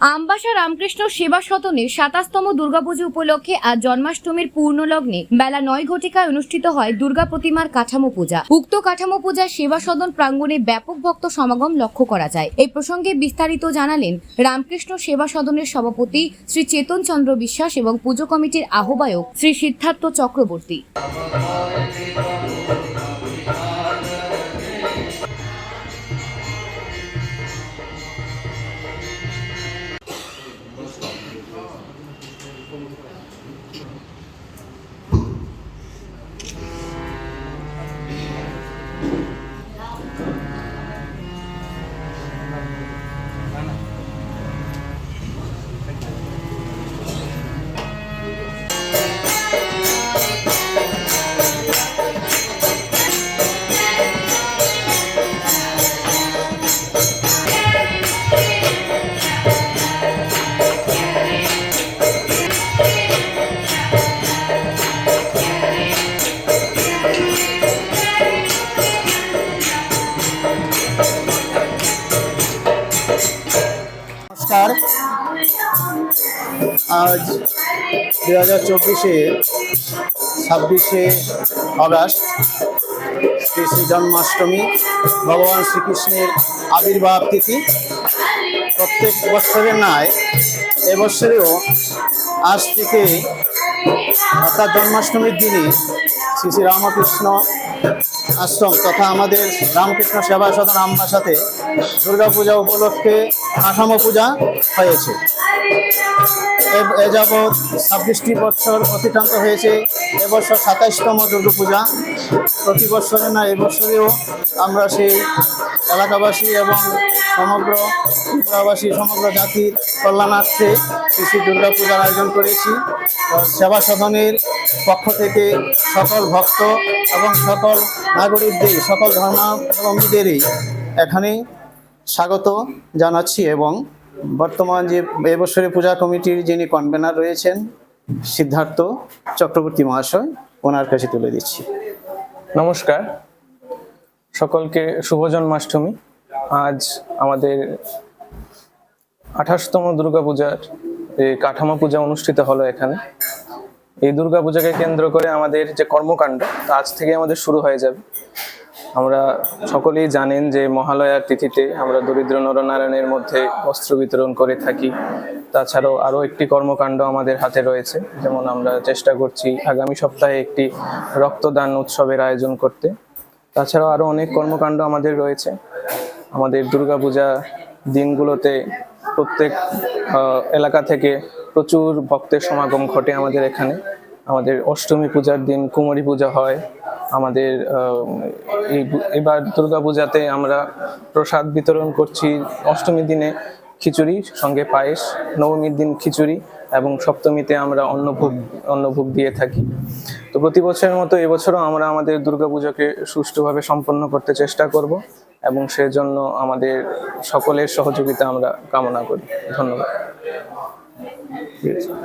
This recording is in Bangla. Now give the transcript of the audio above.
আমবাসা রামকৃষ্ণ সেবা সদনে সাতাশতম দুর্গাপুজো উপলক্ষে আজ জন্মাষ্টমীর পূর্ণ লগ্নে বেলা নয় ঘটিকায় অনুষ্ঠিত হয় দুর্গা প্রতিমার কাঠামো পূজা। উক্ত কাঠামো পূজা সেবা সদন প্রাঙ্গণে ব্যাপক ভক্ত সমাগম লক্ষ্য করা যায়। এই প্রসঙ্গে বিস্তারিত জানালেন রামকৃষ্ণ সেবা সদনের সভাপতি শ্রী চেতন চন্দ্র বিশ্বাস এবং পুজো কমিটির আহ্বায়ক শ্রী সিদ্ধার্থ চক্রবর্তী। নমস্কার। আজ দু হাজার চব্বিশে ছাব্বিশে আগস্ট শ্রী শ্রী জন্মাষ্টমী ভগবান শ্রীকৃষ্ণের আবির্ভাব তিথি। প্রত্যেক বছরের ন্যায় এবছরেও আজ থেকে অর্থাৎ জন্মাষ্টমীর দিনে শ্রী শ্রী রামকৃষ্ণ আশ্রম তথা আমাদের রামকৃষ্ণ সেবা সদন আমার সাথে দুর্গাপূজা উপলক্ষে আসাম পূজা হয়েছে। এ- যাবৎ ছাব্বিশটি বছর অতিক্রান্ত হয়েছে। এবছর সাতাইশতম দুর্গাপূজা। প্রতি বছরে না এবছরেও আমরা সেই এলাকাবাসী এবং সমগ্র ত্রিপুরাবাসী, সমগ্র জাতির কল্যাণার্থে শ্রী দুর্গা পূজার আয়োজন করেছি। সেবা সদনের পক্ষ থেকে সকল ভক্ত এবং সকল নাগরিকদের, সকল ধর্মাবলম্বীদেরই এখানে স্বাগত জানাচ্ছি এবং বর্তমান যে এবছরের পূজা কমিটির যিনি কনভেনার রয়েছেন, সিদ্ধার্থ চক্রবর্তী মহাশয়, ওনার কাছে তুলে দিচ্ছি। নমস্কার। সকলকে শুভ জন্মাষ্টমী। আজ আমাদের আঠাশতম দুর্গাপূজার কাঠামো পূজা অনুষ্ঠিত হলো এখানে। এই দুর্গাপূজাকে কেন্দ্র করে আমাদের যে কর্মকাণ্ড, তা আজ থেকে আমাদের শুরু হয়ে যাবে। আমরা সকলেই জানেন যে মহালয়ার তিথিতে আমরা দরিদ্র নরনারায়ণের মধ্যে বস্ত্র বিতরণ করে থাকি। তাছাড়াও আরও একটি কর্মকাণ্ড আমাদের হাতে রয়েছে, যেমন আমরা চেষ্টা করছি আগামী সপ্তাহে একটি রক্তদান উৎসবের আয়োজন করতে। তাছাড়াও আরও অনেক কর্মকাণ্ড আমাদের রয়েছে। আমাদের দুর্গাপূজা দিনগুলোতে প্রত্যেক এলাকা থেকে প্রচুর ভক্তের সমাগম ঘটে আমাদের এখানে। আমাদের অষ্টমী পূজার দিন, কুমারী পূজা হয়। আমাদের এবার দুর্গাপূজাতে আমরা প্রসাদ বিতরণ করছি অষ্টমীর দিনে খিচুড়ি সঙ্গে পায়েস, নবমীর দিন খিচুড়ি। এবং সপ্তমীতে আমরা অন্নভোগ অন্নভোগ দিয়ে থাকি। তো প্রতি বছরের মতো এবছরও আমরা আমাদের দুর্গাপূজাকে সুষ্ঠুভাবে সম্পন্ন করতে চেষ্টা করব এবং সেজন্য আমাদের সকলের সহযোগিতা আমরা কামনা করি। ধন্যবাদ।